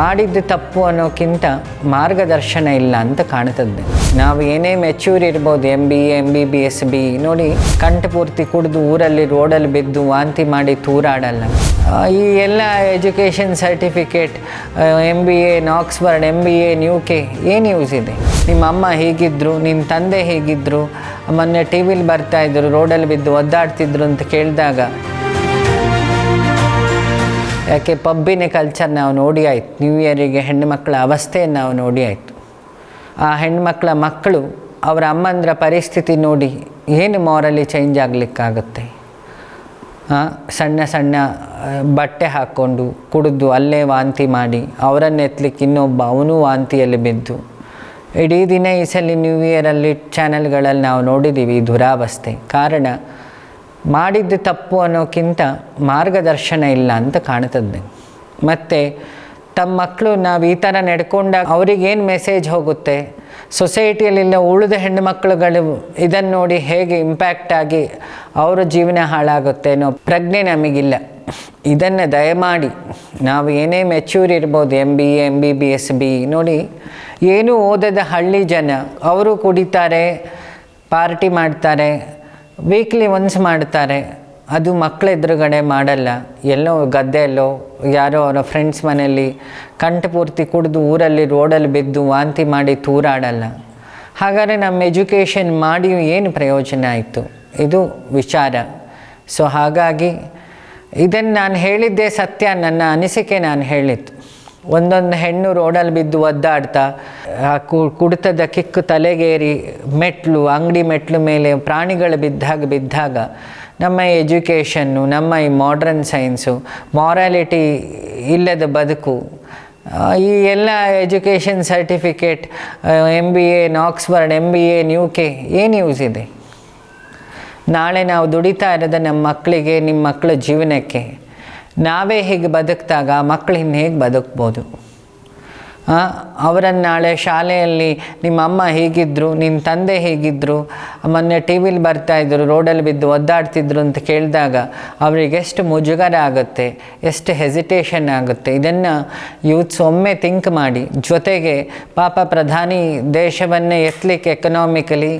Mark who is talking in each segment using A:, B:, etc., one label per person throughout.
A: ಮಾಡಿದ್ದು ತಪ್ಪು ಅನ್ನೋಕ್ಕಿಂತ ಮಾರ್ಗದರ್ಶನ ಇಲ್ಲ ಅಂತ ಕಾಣ್ತದೆ ನಾವು ಏನೇ ಮೆಚ್ಯೂರ್ ಇರ್ಬೋದು M B A M B B S B ನೋಡಿ ಕಂಠಪೂರ್ತಿ ಕುಡಿದು ಊರಲ್ಲಿ ರೋಡಲ್ಲಿ ಬಿದ್ದು ವಾಂತಿ ಮಾಡಿ ತೂರಾಡಲ್ಲ. ಈ ಎಲ್ಲ education certificate M B A Oxford M B A new K ಏನು ಯೂಸ್ ಇದೆ? ನಿಮ್ಮ ಅಮ್ಮ ಹೇಗಿದ್ರು ನಿಮ್ಮ ತಂದೆ ಹೇಗಿದ್ರು, ಮೊನ್ನೆ ಟಿ ವಿಲಿ ಬರ್ತಾಯಿದ್ರು ರೋಡಲ್ಲಿ ಬಿದ್ದು ಒದ್ದಾಡ್ತಿದ್ರು ಅಂತ ಕೇಳಿದಾಗ ಯಾಕೆ ಪಬ್ಬಿನ ಕಲ್ಚರ್ ನಾವು ನೋಡಿ ಆಯ್ತು. ನ್ಯೂ ಇಯರಿಗೆ ಹೆಣ್ಣುಮಕ್ಕಳ ಅವಸ್ಥೆಯನ್ನು ನಾವು ನೋಡಿ ಆಯಿತು. ಆ ಹೆಣ್ಮಕ್ಳ ಮಕ್ಕಳು ಅವರ ಅಮ್ಮಂದ್ರ ಪರಿಸ್ಥಿತಿ ನೋಡಿ ಏನು ಮಾರಲಿ ಚೇಂಜ್ ಆಗಲಿಕ್ಕಾಗುತ್ತೆ? ಸಣ್ಣ ಸಣ್ಣ ಬಟ್ಟೆ ಹಾಕ್ಕೊಂಡು ಕುಡಿದು ಅಲ್ಲೇ ವಾಂತಿ ಮಾಡಿ ಅವರನ್ನು ಎತ್ತಲಿಕ್ಕೆ ಇನ್ನೊಬ್ಬ ಅವನು ವಾಂತಿಯಲ್ಲಿ ಬಿದ್ದು. ಇಡೀ ದಿನ ಈ ಸಲ ನ್ಯೂ ಇಯರಲ್ಲಿ ಚಾನೆಲ್ಗಳಲ್ಲಿ ನಾವು ನೋಡಿದ್ದೀವಿ ದುರಾವಸ್ಥೆ. ಕಾರಣ ಮಾಡಿದ್ದು ತಪ್ಪು ಅನ್ನೋಕ್ಕಿಂತ ಮಾರ್ಗದರ್ಶನ ಇಲ್ಲ ಅಂತ ಕಾಣ್ತದೆ. ಮತ್ತು ತಮ್ಮ ಮಕ್ಕಳು ನಾವು ಈ ಥರ ನಡ್ಕೊಂಡಾಗ ಅವ್ರಿಗೇನು ಮೆಸೇಜ್ ಹೋಗುತ್ತೆ? ಸೊಸೈಟಿಯಲ್ಲಿಲ್ಲ ಉಳಿದ ಹೆಣ್ಣು ಮಕ್ಕಳುಗಳು ಇದನ್ನು ನೋಡಿ ಹೇಗೆ ಇಂಪ್ಯಾಕ್ಟ್ ಆಗಿ ಅವರ ಜೀವನ ಹಾಳಾಗುತ್ತೆ ಅನ್ನೋ ಪ್ರಜ್ಞೆ ನಮಗಿಲ್ಲ. ಇದನ್ನು ದಯಮಾಡಿ ನಾವು ಏನೇ ಮೆಚ್ಯೂರ್ ಇರ್ಬೋದು M B M B B S B ನೋಡಿ ಏನೂ ಓದದ ಹಳ್ಳಿ ಜನ, ಅವರು ಕುಡಿತಾರೆ ಪಾರ್ಟಿ ಮಾಡ್ತಾರೆ ವೀಕ್ಲಿ ಒನ್ಸ್ ಮಾಡ್ತಾರೆ. ಅದು ಮಕ್ಕಳ ಎದುರುಗಡೆ ಮಾಡಲ್ಲ. ಎಲ್ಲೋ ಗದ್ದೆಯಲ್ಲೋ, ಯಾರೋ ಅವರ ಫ್ರೆಂಡ್ಸ್ ಮನೆಯಲ್ಲಿ ಕಂಠಪೂರ್ತಿ ಕುಡಿದು ಊರಲ್ಲಿ ರೋಡಲ್ಲಿ ಬಿದ್ದು ವಾಂತಿ ಮಾಡಿ ತೂರಾಡಲ್ಲ. ಹಾಗಾದರೆ ನಮ್ಮ ಎಜುಕೇಷನ್ ಮಾಡಿ ಏನು ಪ್ರಯೋಜನ ಆಯಿತು? ಇದು ವಿಚಾರ. ಸೊ ಹಾಗಾಗಿ ಇದನ್ನು ನಾನು ಹೇಳಿದ್ದೇ ಸತ್ಯ, ನನ್ನ ಅನಿಸಿಕೆ ನಾನು ಹೇಳಿದ್ದು. ಒಂದೊಂದು ಹೆಣ್ಣು ರೋಡಲ್ಲಿ ಬಿದ್ದು ಒದ್ದಾಡ್ತಾ, ಆ ಕುಡಿತದ ಕಿಕ್ಕು ತಲೆಗೇರಿ ಮೆಟ್ಲು, ಅಂಗಡಿ ಮೆಟ್ಲು ಮೇಲೆ ಪ್ರಾಣಿಗಳು ಬಿದ್ದಾಗ ಬಿದ್ದಾಗ ನಮ್ಮ ಎಜುಕೇಷನ್ನು, ನಮ್ಮ ಈ ಮಾಡ್ರನ್ ಸೈನ್ಸು ಮಾರಾಲಿಟಿ ಇಲ್ಲದ ಬದುಕು ಈ ಎಲ್ಲ education certificate M B A Oxford M B A new K ಏನು ಯೂಸ್ ಇದೆ? ನಾಳೆ ನಾವು ದುಡಿತಾ ಇರೋದು ನಮ್ಮ ಮಕ್ಕಳಿಗೆ, ನಿಮ್ಮ ಮಕ್ಕಳ ಜೀವನಕ್ಕೆ. ನಾವೇ ಹೇಗೆ ಬದುಕಿದಾಗ ಮಕ್ಕಳು ಇನ್ನು ಹೇಗೆ ಬದುಕ್ಬೋದು? ಅವರನ್ನು ನಾಳೆ ಶಾಲೆಯಲ್ಲಿ ನಿಮ್ಮ ಅಮ್ಮ ಹೇಗಿದ್ದರು ನಿನ್ನ ತಂದೆ ಹೇಗಿದ್ದರು ಮೊನ್ನೆ ಟಿ ವಿಲಿ ಬರ್ತಾಯಿದ್ರು ರೋಡಲ್ಲಿ ಬಿದ್ದು ಒದ್ದಾಡ್ತಿದ್ರು ಅಂತ ಕೇಳಿದಾಗ ಅವರಿಗೆ ಎಷ್ಟು ಮುಜುಗರ ಆಗುತ್ತೆ, ಎಷ್ಟು ಹೆಸಿಟೇಷನ್ ಆಗುತ್ತೆ. ಇದನ್ನು ಯೂತ್ಸ್ ಒಮ್ಮೆ ಥಿಂಕ್ ಮಾಡಿ. ಜೊತೆಗೆ ಪಾಪ ಪ್ರಧಾನಿ ದೇಶವನ್ನೇ ಎತ್ತಲಿಕ್ಕೆ ಎಕನಾಮಿಕಲಿ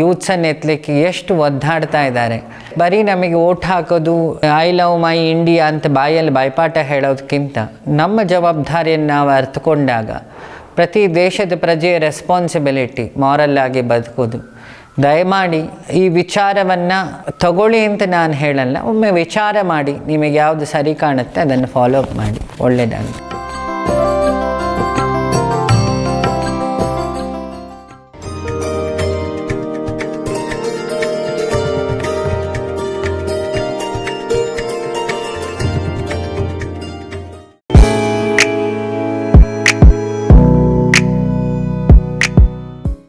A: ಯೂತ್ಸನ್ನು ಎತ್ತಲಿಕ್ಕೆ ಎಷ್ಟು ಒದ್ದಾಡ್ತಾ ಇದ್ದಾರೆ. ಬರೀ ನಮಗೆ ಓಟ್ ಹಾಕೋದು, ಐ ಲವ್ ಮೈ ಇಂಡಿಯಾ ಅಂತ ಬಾಯಲ್ಲಿ ಬಾಯ್ಪಾಠ ಹೇಳೋದಕ್ಕಿಂತ ನಮ್ಮ ಜವಾಬ್ದಾರಿಯನ್ನು ನಾವು ಅರ್ಥಕೊಂಡಾಗ ಪ್ರತಿ ದೇಶದ ಪ್ರಜೆಯ ರೆಸ್ಪಾನ್ಸಿಬಿಲಿಟಿ ಮಾರಲ್ಲಾಗಿ ಬದುಕೋದು. ದಯಮಾಡಿ ಈ ವಿಚಾರವನ್ನು ತಗೊಳ್ಳಿ ಅಂತ ನಾನು ಹೇಳಲ್ಲ, ಒಮ್ಮೆ ವಿಚಾರ ಮಾಡಿ ನಿಮಗೆ ಯಾವುದು ಸರಿ ಕಾಣುತ್ತೆ ಅದನ್ನು ಫಾಲೋ ಅಪ್ ಮಾಡಿ. ಒಳ್ಳೆಯದಾಗಲಿ